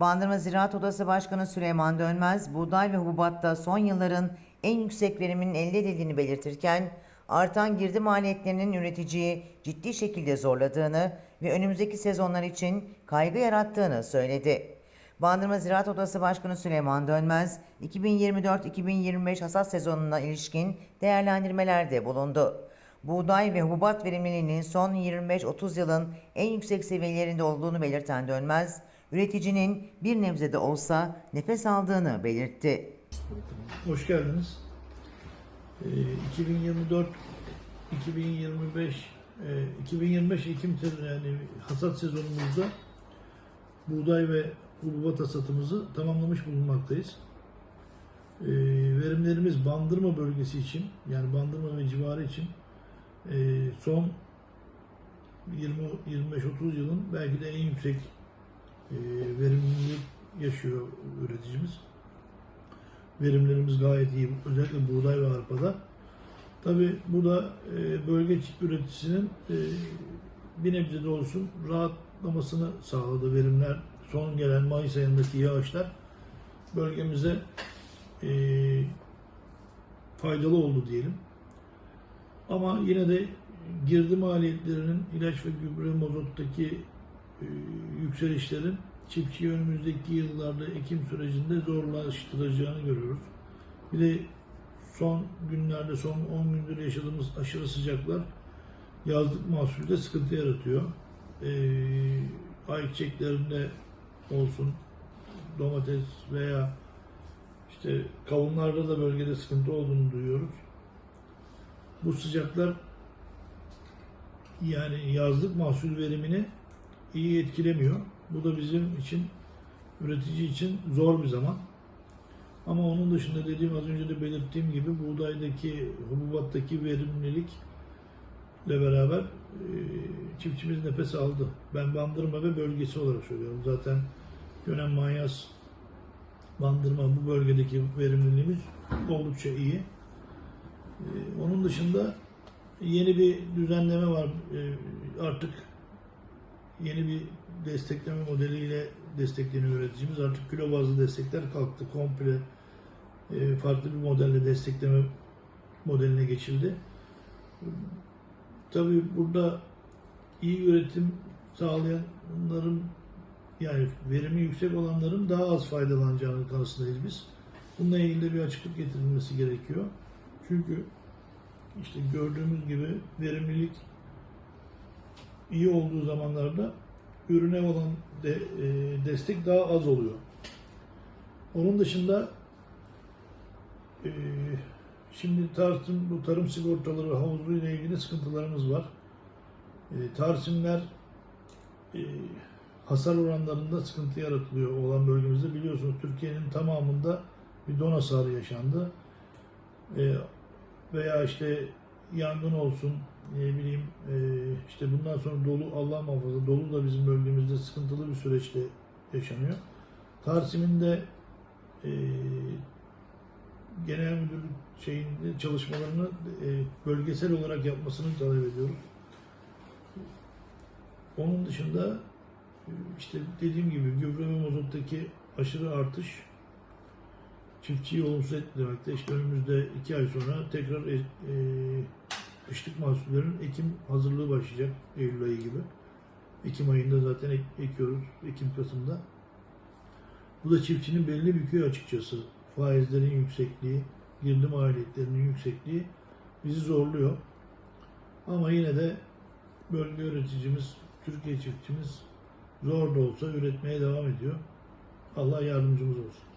Bandırma Ziraat Odası Başkanı Süleyman Dönmez, buğday ve hububatta son yılların en yüksek veriminin elde edildiğini belirtirken, artan girdi maliyetlerinin üreticiyi ciddi şekilde zorladığını ve önümüzdeki sezonlar için kaygı yarattığını söyledi. Bandırma Ziraat Odası Başkanı Süleyman Dönmez, 2024-2025 hasat sezonuna ilişkin değerlendirmelerde bulundu. Buğday ve hububat verimliliğinin son 25-30 yılın en yüksek seviyelerinde olduğunu belirten Dönmez, üreticinin bir nebze de olsa nefes aldığını belirtti. Hoş geldiniz. Ee, 2024 2025 e, 2025 Ekim yani hasat sezonumuzda buğday ve hububat hasatımızı tamamlamış bulunmaktayız. Ee, verimlerimiz Bandırma bölgesi için yani Bandırma ve civarı için e, son 20 25-30 yılın belki de en yüksek verimlilik yaşıyor üreticimiz verimlerimiz gayet iyi. Özellikle buğday ve arpada. Tabi bu da e, bölge üreticisinin e, bir nebze de olsun rahatlamasını sağladı verimler. Son gelen Mayıs ayındaki yağışlar bölgemize e, faydalı oldu diyelim. Ama yine de girdi maliyetlerinin ilaç ve gübre mozottaki e, yükselişlerin çiftçiyi önümüzdeki yıllarda ekim sürecinde zorlaştıracağını görüyoruz. Bir de son günlerde, son 10 gündür yaşadığımız aşırı sıcaklar yazlık mahsulde sıkıntı yaratıyor. Ee, ayçiçeklerinde olsun, domates veya işte kavunlarda da bölgede sıkıntı olduğunu duyuyoruz. Bu sıcaklar yani yazlık mahsul verimini iyi etkilemiyor. Bu da bizim için, üretici için zor bir zaman. Ama onun dışında dediğim az önce de belirttiğim gibi buğdaydaki, hububattaki verimlilikle beraber e, çiftçimiz nefes aldı. Ben bandırma ve bölgesi olarak söylüyorum. Zaten Gönen Manyas bandırma bu bölgedeki verimliliğimiz oldukça iyi. E, onun dışında yeni bir düzenleme var. E, artık yeni bir destekleme modeliyle destekleniyor üreticimiz. Artık kilo bazlı destekler kalktı. Komple e, farklı bir modelle destekleme modeline geçildi. Tabii burada iyi üretim sağlayanların yani verimi yüksek olanların daha az faydalanacağını kanısındayız biz. Bununla ilgili bir açıklık getirilmesi gerekiyor. Çünkü işte gördüğümüz gibi verimlilik iyi olduğu zamanlarda ürüne olan de, e, destek daha az oluyor. Onun dışında e, şimdi tartım, bu tarım sigortaları havuzu ile ilgili sıkıntılarımız var. E, tarsimler e, hasar oranlarında sıkıntı yaratılıyor olan bölgemizde. Biliyorsunuz Türkiye'nin tamamında bir don hasarı yaşandı. E, veya işte yangın olsun, ne bileyim e, işte bundan sonra dolu Allah muhafaza dolu da bizim bölgemizde sıkıntılı bir süreçte yaşanıyor. Tarsim'in de e, genel müdürlük şeyinde çalışmalarını e, bölgesel olarak yapmasını talep ediyoruz. Onun dışında e, işte dediğim gibi gübre ve mazottaki aşırı artış çiftçiyi olumsuz etkilemekte. İşte önümüzde iki ay sonra tekrar e, e, kışlık mahsullerin ekim hazırlığı başlayacak Eylül ayı gibi. Ekim ayında zaten ek- ekiyoruz. Ekim Kasım'da. Bu da çiftçinin belini büküyor açıkçası. Faizlerin yüksekliği, girdi maliyetlerinin yüksekliği bizi zorluyor. Ama yine de bölge üreticimiz, Türkiye çiftçimiz zor da olsa üretmeye devam ediyor. Allah yardımcımız olsun.